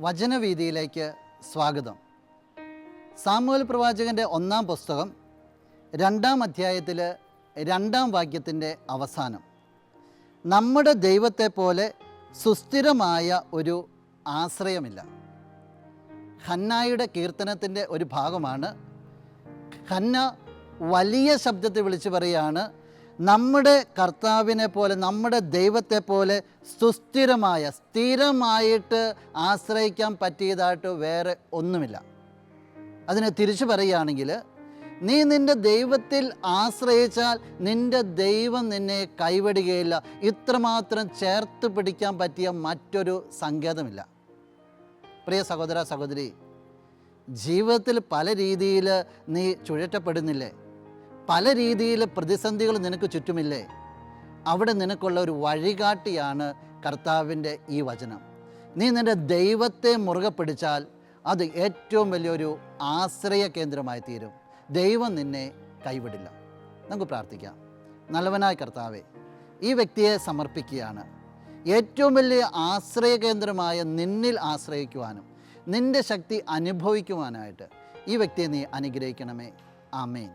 വചനവീതിയിലേക്ക് സ്വാഗതം. സാമുവൽ പ്രവാചകന്റെ ഒന്നാം പുസ്തകം രണ്ടാം അധ്യായത്തിൽ രണ്ടാം വാക്യത്തിന്റെ അവസാനം. നമ്മുടെ ദൈവത്തെ പോലെ സുസ്ഥിരമായ ഒരു ആശ്രയമില്ല. ഹന്നായുടെ കീർത്തനത്തിന്റെ ഒരു ഭാഗമാണ്. ഹന്ന വലിയ ശബ്ദത്തിൽ വിളിച്ചു പറയുകയാണ് നമ്മുടെ കർത്താവിനെ പോലെ നമ്മുടെ ദൈവത്തെ പോലെ സുസ്ഥിരമായ സ്ഥിരമായിട്ട് ആശ്രയിക്കാൻ പറ്റിയതായിട്ട് വേറെ ഒന്നുമില്ല. അതിനെ തിരിച്ചു പറയുകയാണെങ്കിൽ നീ നിന്റെ ദൈവത്തിൽ ആശ്രയിച്ചാൽ നിന്റെ ദൈവം നിന്നെ കൈവിടുകയില്ല. ഇത്രമാത്രം ചേർത്ത് പിടിക്കാൻ പറ്റിയ മറ്റൊരു സങ്കേതമില്ല. പ്രിയ സഹോദര സഹോദരി ജീവിതത്തിൽ പല രീതിയിൽ നീ ചുഴറ്റപ്പെടുന്നില്ലേ? പല രീതിയിൽ പ്രതിസന്ധികൾ നിനക്ക് ചുറ്റുമില്ലേ? അവിടെ നിനക്കുള്ള ഒരു വഴികാട്ടിയാണ് കർത്താവിന്റെ ഈ വചനം. നീ നിന്റെ ദൈവത്തെ മുറുകെ പിടിച്ചാൽ അത് ഏറ്റവും വലിയൊരു ആശ്രയ കേന്ദ്രമായി തീരും. ദൈവം നിന്നെ കൈവിടില്ല. നമുക്ക് പ്രാർത്ഥിക്കാം. നല്ലവനായ കർത്താവെ ഈ വ്യക്തിയെ സമർപ്പിക്കുകയാണ്. ഏറ്റവും വലിയ ആശ്രയ കേന്ദ്രമായ നിന്നിൽ ആശ്രയിക്കുവാനും നിന്റെ ശക്തി അനുഭവിക്കുവാനായിട്ട് ഈ വ്യക്തിയെ നീ അനുഗ്രഹിക്കണമേ. ആമേൻ.